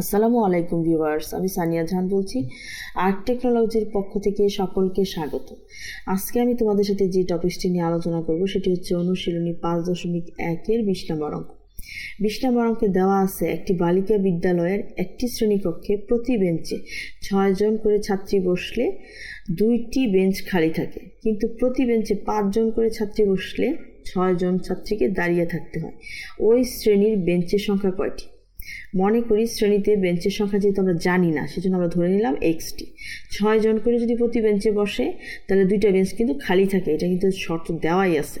আসসালামু আলাইকুম ভিউয়ার্স, আমি সানিয়া জাহান বলছি। আর্ট টেকনোলজির পক্ষ থেকে সকলকে স্বাগত। আজকে আমি তোমাদের সাথে যে টপিকটি নিয়ে আলোচনা করব, সেটি হচ্ছে অনুশীলনী পাঁচ দশমিক একের বিশ নম্বর অঙ্ক। বিশ নম্বর অঙ্কে দেওয়া আছে, একটি বালিকা বিদ্যালয়ের একটি শ্রেণীকক্ষে প্রতি বেঞ্চে ছয়জন করে ছাত্রী বসলে দুইটি বেঞ্চ খালি থাকে। কিন্তু প্রতি বেঞ্চে পাঁচজন করে ছাত্রী বসলে ছয়জন ছাত্রীকে দাঁড়িয়ে থাকতে হয়। ওই শ্রেণির বেঞ্চের সংখ্যা কয়টি? মনে করি শ্রেণীতে বেঞ্চের সংখ্যা যেহেতু আমরা জানি না, সেজন্য আমরা ধরে নিলাম এক্সটি ছয় জন করে যদি প্রতি বেঞ্চে বসে, তাহলে দুইটা বেঞ্চ কিন্তু খালি থাকে, এটা কিন্তু শর্ত দেওয়াই আছে।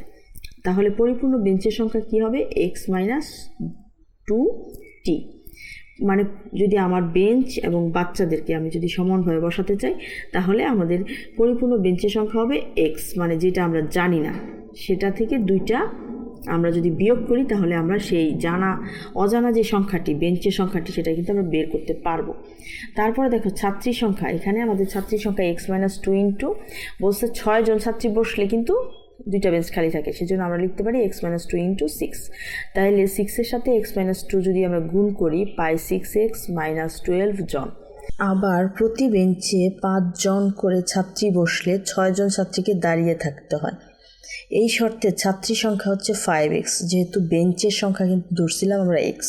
তাহলে পরিপূর্ণ বেঞ্চের সংখ্যা কি হবে? এক্স মাইনাস টু টি মানে যদি আমার বেঞ্চ এবং বাচ্চাদেরকে আমি যদি সমানভাবে বসাতে চাই, তাহলে আমাদের পরিপূর্ণ বেঞ্চের সংখ্যা হবে এক্স মানে যেটা আমরা জানি না, সেটা থেকে দুইটা আমরা যদি বিয়োগ করি, তাহলে আমরা সেই জানা, অজানা যে সংখ্যাটি, বেঞ্চের সংখ্যাটি, সেটা কিন্তু আমরা বের করতে পারব। তারপরে দেখো, ছাত্রী সংখ্যা। এখানে আমাদের ছাত্রী সংখ্যা এক্স মাইনাস টু ইন্টু বলছে ছয় জন ছাত্রী বসলে কিন্তু দুইটা বেঞ্চ খালি থাকে। সেজন্য আমরা লিখতে পারি X minus two into six তাহলে সিক্সের সাথে এক্স মাইনাস টু যদি আমরা গুণ করি, পাই সিক্স এক্স মাইনাস টুয়েলভ জন। আবার প্রতি বেঞ্চে পাঁচজন করে ছাত্রী বসলে ছয়জন ছাত্রীকে দাঁড়িয়ে থাকতে হয়। এই শর্তে ছাত্রী সংখ্যা হচ্ছে ফাইভ এক্স যেহেতু বেঞ্চের সংখ্যা কিন্তু ধরছিলাম আমরা এক্স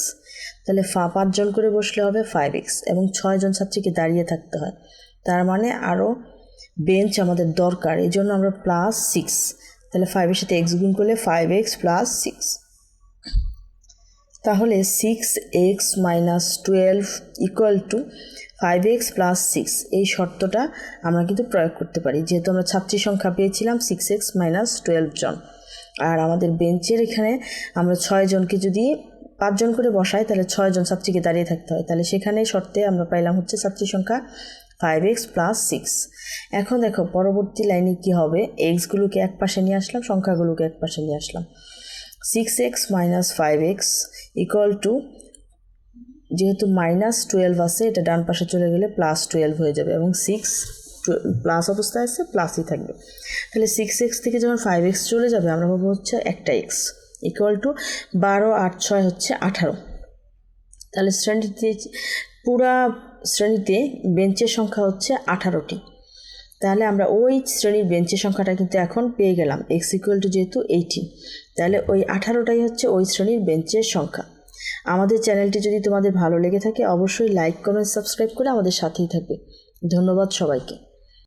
তাহলে ফা পাঁচজন করে বসলে হবে ফাইভ এক্স এবং ছয়জন ছাত্রীকে দাঁড়িয়ে থাকতে হয়। তার মানে আরও বেঞ্চ আমাদের দরকার এই জন্য আমরা প্লাস সিক্স তাহলে ফাইভের সাথে এক্স গুণ করলে ফাইভ এক্স প্লাস সিক্স তাহলে six X minus twelve equal to five X plus six এই শর্তটা আমরা কিন্তু প্রয়োগ করতে পারি। যেহেতু আমরা ছাত্রী সংখ্যা পেয়েছিলাম সিক্স এক্স মাইনাস টুয়েলভ জন। আর আমাদের বেঞ্চের এখানে আমরা ছয় জনকে যদি পাঁচজন করে বসাই, তাহলে ছয়জন ছাত্রীকে দাঁড়িয়ে থাকতে হয়। তাহলে সেখানে শর্তে আমরা পাইলাম হচ্ছে ছাত্রী সংখ্যা ফাইভ এক্স প্লাস সিক্স এখন দেখো, পরবর্তী লাইনে কি হবে? এক্সগুলোকে এক পাশে নিয়ে আসলাম, সংখ্যাগুলোকে এক পাশে নিয়ে আসলাম। Six X minus five X equal to যেহেতু মাইনাস টুয়েলভ আছে, এটা ডান পাশে চলে গেলে প্লাস টুয়েলভ হয়ে যাবে এবং সিক্স প্লাস অবস্থায় আছে প্লাসই থাকবে। তাহলে সিক্স এক্স থেকে যখন ফাইভ এক্স চলে যাবে, আমরা পাবো হচ্ছে একটা এক্স ইকুয়াল টু বারো আট ছয় হচ্ছে আঠারো। তাহলে শ্রেণীতে, পুরা শ্রেণীতে বেঞ্চের সংখ্যা হচ্ছে আঠারোটি। তাহলে আমরা ওই শ্রেণির বেঞ্চের সংখ্যাটা কিন্তু এখন পেয়ে গেলাম এক্স ইকুয়াল টু যেহেতু এইটিন তাহলে ওই আঠারোটাই হচ্ছে ওই শ্রেণির বেঞ্চের সংখ্যা। আমাদের চ্যানেলটি যদি তোমাদের ভালো লেগে থাকে, অবশ্যই লাইক কমেন্ট সাবস্ক্রাইব করে আমাদের সাথেই থাকবে। ধন্যবাদ সবাইকে।